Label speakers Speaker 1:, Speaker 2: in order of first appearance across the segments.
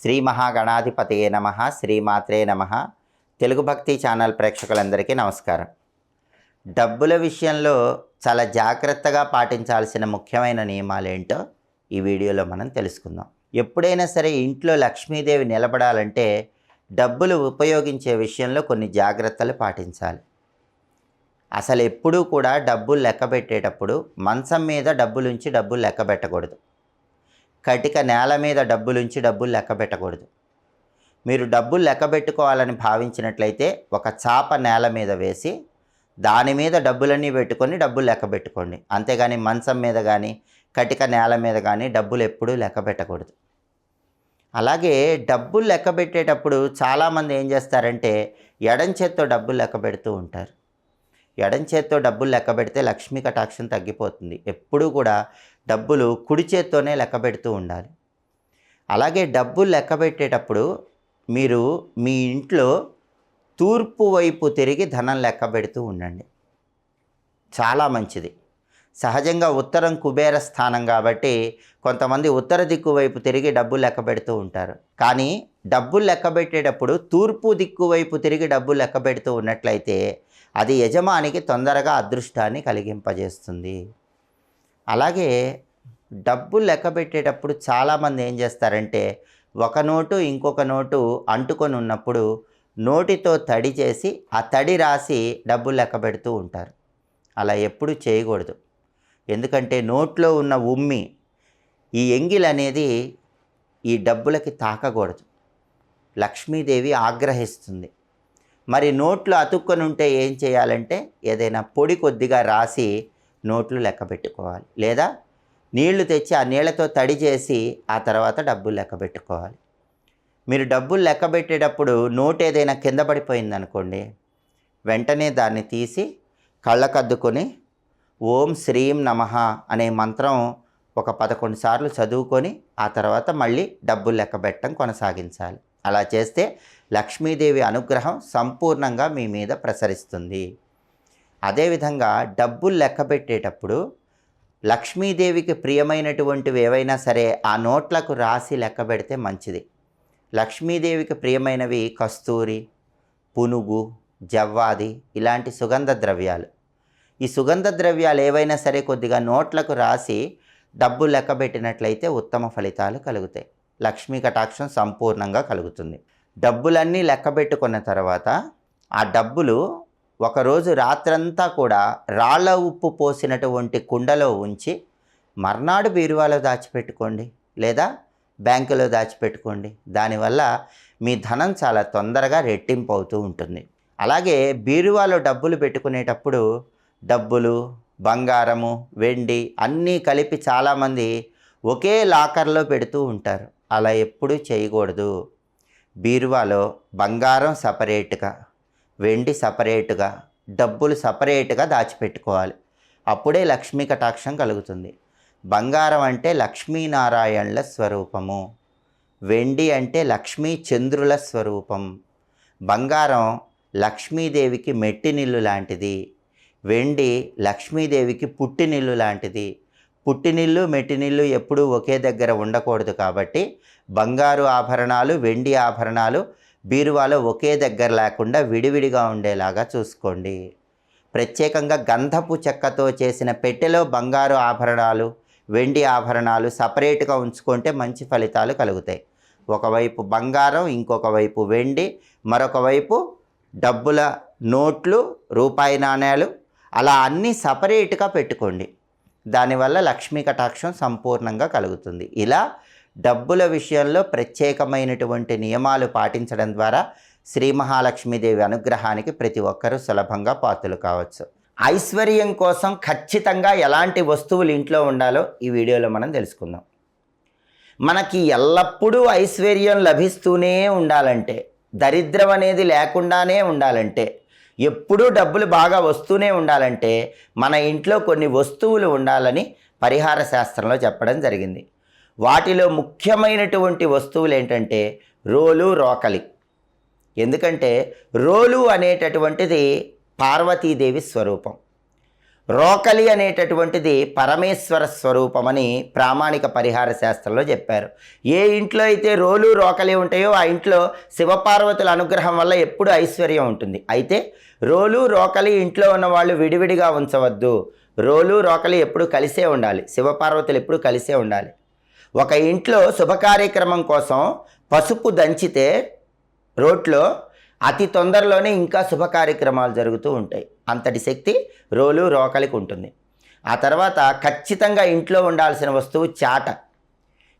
Speaker 1: శ్రీ మహాగణాధిపతయే నమ శ్రీమాత్రే నమ. తెలుగు భక్తి ఛానల్ ప్రేక్షకులందరికీ నమస్కారం. డబ్బుల విషయంలో చాలా జాగ్రత్తగా పాటించాల్సిన ముఖ్యమైన నియమాలు ఏంటో ఈ వీడియోలో మనం తెలుసుకుందాం. ఎప్పుడైనా సరే ఇంట్లో లక్ష్మీదేవి నిలబడాలంటే డబ్బులు ఉపయోగించే విషయంలో కొన్ని జాగ్రత్తలు పాటించాలి. అసలు ఎప్పుడూ కూడా డబ్బులు లెక్క పెట్టేటప్పుడు మంచం మీద డబ్బులుంచి డబ్బులు లెక్క పెట్టకూడదు. కటిక నేల మీద డబ్బులుంచి డబ్బులు లెక్క పెట్టకూడదు. మీరు డబ్బులు లెక్క పెట్టుకోవాలని భావించినట్లయితే ఒక చాప నేల మీద వేసి దాని మీద డబ్బులన్నీ పెట్టుకొని డబ్బులు లెక్క పెట్టుకోండి. అంతేగాని మంచం మీద కానీ కటిక నేల మీద కానీ డబ్బులు ఎప్పుడూ లెక్క పెట్టకూడదు. అలాగే డబ్బులు లెక్క పెట్టేటప్పుడు చాలామంది ఏం చేస్తారంటే ఎడం చేత్తో డబ్బులు లెక్క పెడుతూ ఉంటారు. ఎడం చేత్తో డబ్బులు లెక్క పెడితే లక్ష్మీ కటాక్షం తగ్గిపోతుంది. ఎప్పుడూ కూడా డబ్బులు కుడి చేత్తోనే లెక్క పెడుతూ ఉండాలి. అలాగే డబ్బులు లెక్క పెట్టేటప్పుడు మీరు మీ ఇంట్లో తూర్పు వైపు తిరిగి ధనం లెక్క పెడుతూ ఉండండి. చాలా మంచిది. సహజంగా ఉత్తరం కుబేర స్థానం కాబట్టి కొంతమంది ఉత్తర దిక్కు వైపు తిరిగి డబ్బులు లెక్క పెడుతూ ఉంటారు. కానీ డబ్బులు లెక్క పెట్టేటప్పుడు తూర్పు దిక్కు వైపు తిరిగి డబ్బులు లెక్క పెడుతూ ఉన్నట్లయితే అది యజమానికి తొందరగా అదృష్టాన్ని కలిగింపజేస్తుంది. అలాగే డబ్బు లెక్క పెట్టేటప్పుడు చాలామంది ఏం చేస్తారంటే ఒక నోటు ఇంకొక నోటు అంటుకొని ఉన్నప్పుడు నోటితో తడి చేసి ఆ తడి రాసి డబ్బు లెక్క పెడుతూ ఉంటారు. అలా ఎప్పుడు చేయకూడదు. ఎందుకంటే నోట్లో ఉన్న ఉమ్మి ఈ ఎంగిల్ అనేది ఈ డబ్బులకి తాకకూడదు. లక్ష్మీదేవి ఆగ్రహిస్తుంది. మరి నోట్లు అతుక్కొని ఉంటే ఏం చేయాలంటే ఏదైనా పొడి కొద్దిగా రాసి నోట్లు లెక్క పెట్టుకోవాలి. లేదా నీళ్ళు తెచ్చి ఆ నీళ్ళతో తడి చేసి ఆ తర్వాత డబ్బులు లెక్క పెట్టుకోవాలి. మీరు డబ్బులు లెక్క పెట్టేటప్పుడు నోట్ ఏదైనా కింద పడిపోయింది అనుకోండి వెంటనే దాన్ని తీసి కళ్ళకద్దుకొని ఓం శ్రీం నమః అనే మంత్రం ఒక పదకొండు సార్లు చదువుకొని ఆ తర్వాత మళ్ళీ డబ్బులు లెక్క పెట్టడం కొనసాగించాలి. అలా చేస్తే లక్ష్మీదేవి అనుగ్రహం సంపూర్ణంగా మీ మీద ప్రసరిస్తుంది. అదేవిధంగా డబ్బులు లెక్క పెట్టేటప్పుడు లక్ష్మీదేవికి ప్రియమైనటువంటివి ఏవైనా సరే ఆ నోట్లకు రాసి లెక్క పెడితే మంచిది. లక్ష్మీదేవికి ప్రియమైనవి కస్తూరి పునుగు జవ్వాది ఇలాంటి సుగంధ ద్రవ్యాలు. ఈ సుగంధ ద్రవ్యాలు ఏవైనా సరే కొద్దిగా నోట్లకు రాసి డబ్బు లెక్క పెట్టినట్లయితే ఉత్తమ ఫలితాలు కలుగుతాయి. లక్ష్మీ కటాక్షం సంపూర్ణంగా కలుగుతుంది. డబ్బులన్నీ లెక్క పెట్టుకున్న తర్వాత ఆ డబ్బులు ఒకరోజు రాత్రంతా కూడా రాళ్ళ ఉప్పు పోసినటువంటి కుండలో ఉంచి మర్నాడు బీరువాలో దాచిపెట్టుకోండి లేదా బ్యాంకులో దాచిపెట్టుకోండి. దానివల్ల మీ ధనం చాలా తొందరగా రెట్టింపు అవుతూ ఉంటుంది. అలాగే బీరువాలో డబ్బులు పెట్టుకునేటప్పుడు డబ్బులు బంగారము వెండి అన్నీ కలిపి చాలామంది ఒకే లాకర్లో పెడుతూ ఉంటారు. అలా ఎప్పుడూ చేయకూడదు. బీరువాలో బంగారం సపరేట్గా వెండి సపరేట్గా డబ్బులు సపరేట్గా దాచిపెట్టుకోవాలి. అప్పుడే లక్ష్మీ కటాక్షం కలుగుతుంది. బంగారం అంటే లక్ష్మీనారాయణుల స్వరూపము. వెండి అంటే లక్ష్మీ చంద్రుల స్వరూపం. బంగారం లక్ష్మీదేవికి మెట్టినిల్లు లాంటిది. వెండి లక్ష్మీదేవికి పుట్టినిల్లు లాంటిది. పుట్టినిల్లు మెట్టినిల్లు ఎప్పుడూ ఒకే దగ్గర ఉండకూడదు కాబట్టి బంగారు ఆభరణాలు వెండి ఆభరణాలు బీరువాలో ఒకే దగ్గర లేకుండా విడివిడిగా ఉండేలాగా చూసుకోండి. ప్రత్యేకంగా గంధపు చెక్కతో చేసిన పెట్టెలో బంగారు ఆభరణాలు వెండి ఆభరణాలు సపరేట్గా ఉంచుకుంటే మంచి ఫలితాలు కలుగుతాయి. ఒకవైపు బంగారం ఇంకొక వైపు వెండి మరొక వైపు డబ్బుల నోట్లు రూపాయి నాణేలు అలా అన్నీ సపరేట్గా పెట్టుకోండి. దానివల్ల లక్ష్మీ కటాక్షం సంపూర్ణంగా కలుగుతుంది. ఇలా డబ్బుల విషయంలో ప్రత్యేకమైనటువంటి నియమాలు పాటించడం ద్వారా శ్రీ మహాలక్ష్మీదేవి అనుగ్రహానికి ప్రతి ఒక్కరూ సులభంగా పాత్రలు కావచ్చు. ఐశ్వర్యం కోసం ఖచ్చితంగా ఎలాంటి వస్తువులు ఇంట్లో ఉండాలో ఈ వీడియోలో మనం తెలుసుకుందాం. మనకి ఎల్లప్పుడూ ఐశ్వర్యం లభిస్తూనే ఉండాలంటే దరిద్రం అనేది లేకుండానే ఉండాలంటే ఎప్పుడూ డబ్బులు బాగా వస్తూనే ఉండాలంటే మన ఇంట్లో కొన్ని వస్తువులు ఉండాలని పరిహార శాస్త్రంలో చెప్పడం జరిగింది. వాటిలో ముఖ్యమైనటువంటి వస్తువులు ఏంటంటే రోలు రోకలి. ఎందుకంటే రోలు అనేటటువంటిది పార్వతీదేవి స్వరూపం. రోకలి అనేటటువంటిది పరమేశ్వర స్వరూపమని ప్రామాణిక పరిహార శాస్త్రంలో చెప్పారు. ఏ ఇంట్లో అయితే రోలు రోకలి ఉంటాయో ఆ ఇంట్లో శివపార్వతుల అనుగ్రహం వల్ల ఎప్పుడు ఐశ్వర్యం ఉంటుంది. అయితే రోలు రోకలి ఇంట్లో ఉన్న వాళ్ళు విడివిడిగా ఉంచవద్దు. రోలు రోకలి ఎప్పుడు కలిసే ఉండాలి. శివపార్వతులు ఎప్పుడు కలిసే ఉండాలి. ఒక ఇంట్లో శుభ కార్యక్రమం కోసం పసుపు దంచితే రోట్లో అతి తొందరలోనే ఇంకా శుభ కార్యక్రమాలు జరుగుతూ ఉంటాయి. అంతటి శక్తి రోలు రోకలికి ఉంటుంది. ఆ తర్వాత ఖచ్చితంగా ఇంట్లో ఉండాల్సిన వస్తువు చాట.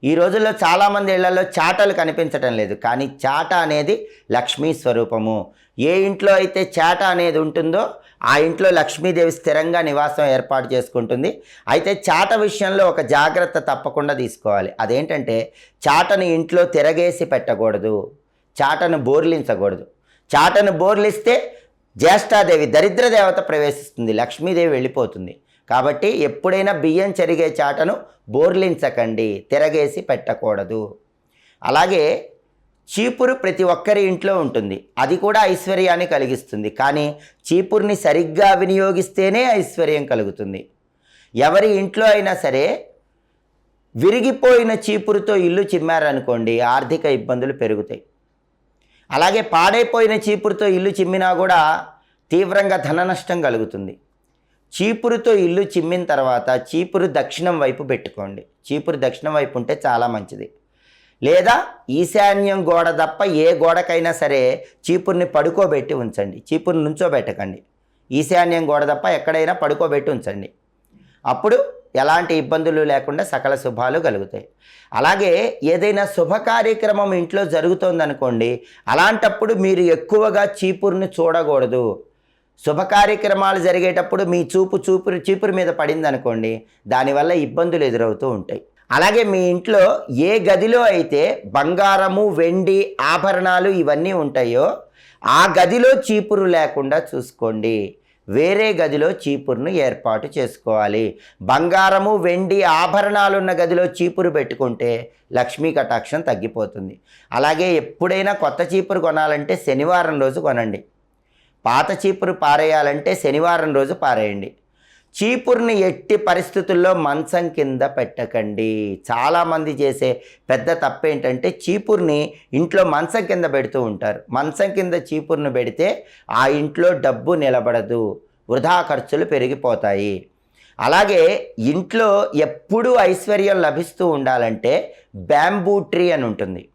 Speaker 1: ఈ రోజుల్లో చాలామంది ఇళ్ళలో చాటలు కనిపించటం లేదు. కానీ చాట అనేది లక్ష్మీ స్వరూపము. ఏ ఇంట్లో అయితే చాట అనేది ఉంటుందో ఆ ఇంట్లో లక్ష్మీదేవి స్థిరంగా నివాసం ఏర్పాటు చేసుకుంటుంది. అయితే చాట విషయంలో ఒక జాగ్రత్త తప్పకుండా తీసుకోవాలి. అదేంటంటే చాటను ఇంట్లో తిరగేసి పెట్టకూడదు. చాటను బోర్లించకూడదు. చాటను బోర్లిస్తే జ్యేష్ఠాదేవి దరిద్ర దేవత ప్రవేశిస్తుంది లక్ష్మీదేవి వెళ్ళిపోతుంది. కాబట్టి ఎప్పుడైనా బియ్యం చెరిగే చాటను బోర్లించకండి తిరగేసి పెట్టకూడదు. అలాగే చీపురు ప్రతి ఒక్కరి ఇంట్లో ఉంటుంది అది కూడా ఐశ్వర్యాన్ని కలిగిస్తుంది. కానీ చీపుర్ని సరిగ్గా వినియోగిస్తేనే ఐశ్వర్యం కలుగుతుంది. ఎవరి ఇంట్లో అయినా సరే విరిగిపోయిన చీపురుతో ఇల్లు చిమ్మారనుకోండి ఆర్థిక ఇబ్బందులు పెరుగుతాయి. అలాగే పాడైపోయిన చీపురుతో ఇల్లు చిమ్మినా కూడా తీవ్రంగా ధన నష్టం కలుగుతుంది. చీపురుతో ఇల్లు చిమ్మిన తర్వాత చీపురు దక్షిణం వైపు పెట్టుకోండి. చీపురు దక్షిణం వైపు ఉంటే చాలా మంచిది. లేదా ఈశాన్యం గోడ తప్ప ఏ గోడకైనా సరే చీపుర్ని పడుకోబెట్టి ఉంచండి. చీపురుని నుంచోబెట్టకండి. ఈశాన్యం గోడ తప్ప ఎక్కడైనా పడుకోబెట్టి ఉంచండి. అప్పుడు ఎలాంటి ఇబ్బందులు లేకుండా సకల శుభాలు కలుగుతాయి. అలాగే ఏదైనా శుభ కార్యక్రమం ఇంట్లో జరుగుతోందనుకోండి అలాంటప్పుడు మీరు ఎక్కువగా చీపురుని చూడకూడదు. శుభ కార్యక్రమాలు జరిగేటప్పుడు మీ చూపు చూపురు చీపురు మీద పడిందనుకోండి దానివల్ల ఇబ్బందులు ఎదురవుతూ ఉంటాయి. అలాగే మీ ఇంట్లో ఏ గదిలో అయితే బంగారము వెండి ఆభరణాలు ఇవన్నీ ఉంటాయో ఆ గదిలో చీపురు లేకుండా చూసుకోండి. వేరే గదిలో చీపురును ఏర్పాటు చేసుకోవాలి. బంగారము వెండి ఆభరణాలు ఉన్న గదిలో చీపురు పెట్టుకుంటే లక్ష్మీ కటాక్షం తగ్గిపోతుంది. అలాగే ఎప్పుడైనా కొత్త చీపురు కొనాలంటే శనివారం రోజు కొనండి. పాత చీపురు పారేయాలంటే శనివారం రోజు పారేయండి. చీపురుని ఎట్టి పరిస్థితుల్లో మంచం కింద పెట్టకండి. చాలామంది చేసే పెద్ద తప్పు ఏంటంటే చీపురుని ఇంట్లో మంచం కింద పెడుతూ ఉంటారు. మంచం కింద చీపురుని పెడితే ఆ ఇంట్లో డబ్బు నిలబడదు. వృధా ఖర్చులు పెరిగిపోతాయి. అలాగే ఇంట్లో ఎప్పుడూ ఐశ్వర్యం లభిస్తూ ఉండాలంటే బ్యాంబూ ట్రీ అని ఉంటుంది.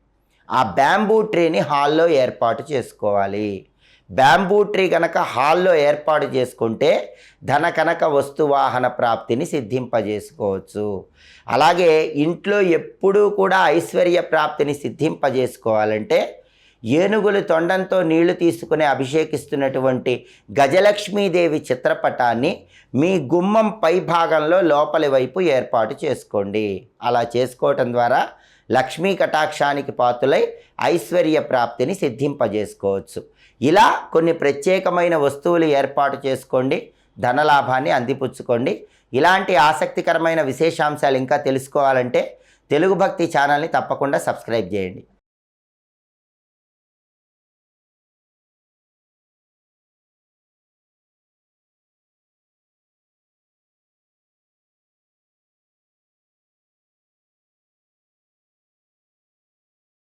Speaker 1: ఆ బ్యాంబూ ట్రీని హాల్లో ఏర్పాటు చేసుకోవాలి. బ్యాంబూ ట్రీ కనుక హాల్లో ఏర్పాటు చేసుకుంటే ధన కనక వస్తువాహన ప్రాప్తిని సిద్ధింపజేసుకోవచ్చు. అలాగే ఇంట్లో ఎప్పుడూ కూడా ఐశ్వర్య ప్రాప్తిని సిద్ధింపజేసుకోవాలంటే ఏనుగులు తొండంతో నీళ్ళు తీసుకుని అభిషేకిస్తున్నటువంటి గజలక్ష్మీదేవి చిత్రపటాన్ని మీ గుమ్మం పై భాగంలో లోపలి వైపు ఏర్పాటు చేసుకోండి. అలా చేసుకోవటం ద్వారా లక్ష్మీ కటాక్షానికి పాతులై ఐశ్వర్య ప్రాప్తిని సిద్ధింపజేసుకోవచ్చు. ఇలా కొన్ని ప్రత్యేకమైన వస్తువులు ఏర్పాటు చేసుకోండి. ధనలాభాన్ని అందిపుచ్చుకోండి. ఇలాంటి ఆసక్తికరమైన విశేషాంశాలు ఇంకా తెలుసుకోవాలంటే తెలుగు భక్తి ఛానల్ని తప్పకుండా సబ్స్క్రైబ్ చేయండి.